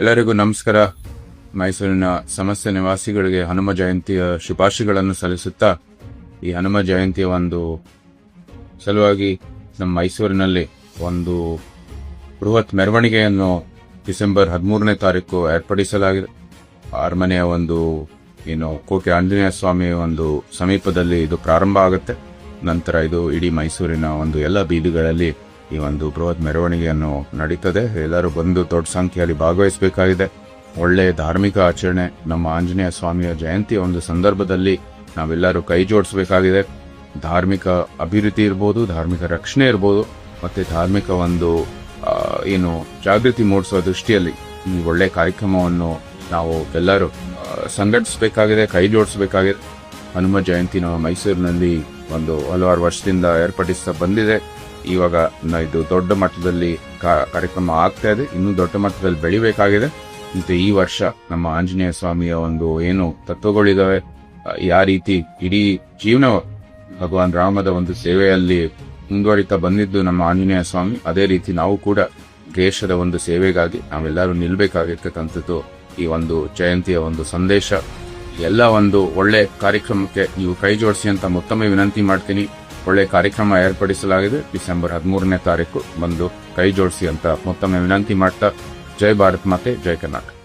ಎಲ್ಲರಿಗೂ ನಮಸ್ಕಾರ. ಮೈಸೂರಿನ ಸಮಸ್ಯೆ ನಿವಾಸಿಗಳಿಗೆ ಹನುಮ ಜಯಂತಿಯ ಶುಭಾಶಯಗಳನ್ನು ಸಲ್ಲಿಸುತ್ತಾ, ಈ ಹನುಮ ಜಯಂತಿಯ ಒಂದು ಸಲುವಾಗಿ ನಮ್ಮ ಮೈಸೂರಿನಲ್ಲಿ ಒಂದು ಬೃಹತ್ ಮೆರವಣಿಗೆಯನ್ನು ಡಿಸೆಂಬರ್ ಹದಿಮೂರನೇ ತಾರೀಕು ಏರ್ಪಡಿಸಲಾಗಿದೆ. ಅರಮನೆಯ ಒಂದು, ಏನು ಕೋಟೆ ಆಂಜನೇಯ ಸ್ವಾಮಿ ಒಂದು ಸಮೀಪದಲ್ಲಿ ಇದು ಪ್ರಾರಂಭ ಆಗುತ್ತೆ. ನಂತರ ಇದು ಇಡೀ ಮೈಸೂರಿನ ಒಂದು ಎಲ್ಲ ಬೀದಿಗಳಲ್ಲಿ ಈ ಒಂದು ಬೃಹತ್ ಮೆರವಣಿಗೆಯನ್ನು ನಡೀತದೆ. ಎಲ್ಲರೂ ಬಂದು ದೊಡ್ಡ ಸಂಖ್ಯೆಯಲ್ಲಿ ಭಾಗವಹಿಸಬೇಕಾಗಿದೆ. ಒಳ್ಳೆ ಧಾರ್ಮಿಕ ಆಚರಣೆ, ನಮ್ಮ ಆಂಜನೇಯ ಸ್ವಾಮಿಯ ಜಯಂತಿಯ ಒಂದು ಸಂದರ್ಭದಲ್ಲಿ ನಾವೆಲ್ಲರೂ ಕೈ ಜೋಡಿಸಬೇಕಾಗಿದೆ. ಧಾರ್ಮಿಕ ಅಭಿವೃದ್ಧಿ ಇರ್ಬೋದು, ಧಾರ್ಮಿಕ ರಕ್ಷಣೆ ಇರ್ಬೋದು, ಮತ್ತು ಧಾರ್ಮಿಕ ಒಂದು ಏನು ಜಾಗೃತಿ ಮೂಡಿಸುವ ದೃಷ್ಟಿಯಲ್ಲಿ ಈ ಒಳ್ಳೆ ಕಾರ್ಯಕ್ರಮವನ್ನು ನಾವು ಎಲ್ಲರೂ ಸಂಘಟಿಸಬೇಕಾಗಿದೆ, ಕೈ ಜೋಡಿಸಬೇಕಾಗಿದೆ. ಹನುಮ ಜಯಂತಿ ನಮ್ಮ ಮೈಸೂರಿನಲ್ಲಿ ಒಂದು ಹಲವಾರು ವರ್ಷದಿಂದ ಏರ್ಪಡಿಸ್ತಾ ಬಂದಿದೆ. ಇವಾಗ ಇದು ದೊಡ್ಡ ಮಟ್ಟದಲ್ಲಿ ಕಾರ್ಯಕ್ರಮ ಆಗ್ತಾ ಇದೆ. ಇನ್ನೂ ದೊಡ್ಡ ಮಟ್ಟದಲ್ಲಿ ಬೆಳಿಬೇಕಾಗಿದೆ. ಮತ್ತೆ ಈ ವರ್ಷ ನಮ್ಮ ಆಂಜನೇಯ ಸ್ವಾಮಿಯ ಒಂದು ಏನು ತತ್ವಗಳಿದಾವೆ ಯಾವ ರೀತಿ ಇಡೀ ಜೀವನ ಭಗವಾನ್ ರಾಮದ ಒಂದು ಸೇವೆಯಲ್ಲಿ ಮುಂದುವರಿತಾ ಬಂದಿದ್ದು ನಮ್ಮ ಆಂಜನೇಯ ಸ್ವಾಮಿ. ಅದೇ ರೀತಿ ನಾವು ಕೂಡ ದೇಶದ ಒಂದು ಸೇವೆಗಾಗಿ ನಾವೆಲ್ಲರೂ ನಿಲ್ಬೇಕಾಗಿರ್ತಕ್ಕಂಥದ್ದು ಈ ಒಂದು ಜಯಂತಿಯ ಒಂದು ಸಂದೇಶ. ಎಲ್ಲ ಒಂದು ಒಳ್ಳೆ ಕಾರ್ಯಕ್ರಮಕ್ಕೆ ನೀವು ಕೈ ಜೋಡಿಸಿ ಅಂತ ಮತ್ತೊಮ್ಮೆ ವಿನಂತಿ ಮಾಡ್ತೀನಿ. ಒಳ್ಳೆ ಕಾರ್ಯಕ್ರಮ ಏರ್ಪಡಿಸಲಾಗಿದೆ. ಡಿಸೆಂಬರ್ ಹದಿಮೂರನೇ ತಾರೀಕು ಬಂದು ಕೈ ಜೋಡಿಸಿ ಅಂತ ಮತ್ತೊಮ್ಮೆ ವಿನಂತಿ ಮಾಡ್ತಾ, ಜೈ ಭಾರತ್ ಮಾತೆ, ಜೈ ಕರ್ನಾಟಕ.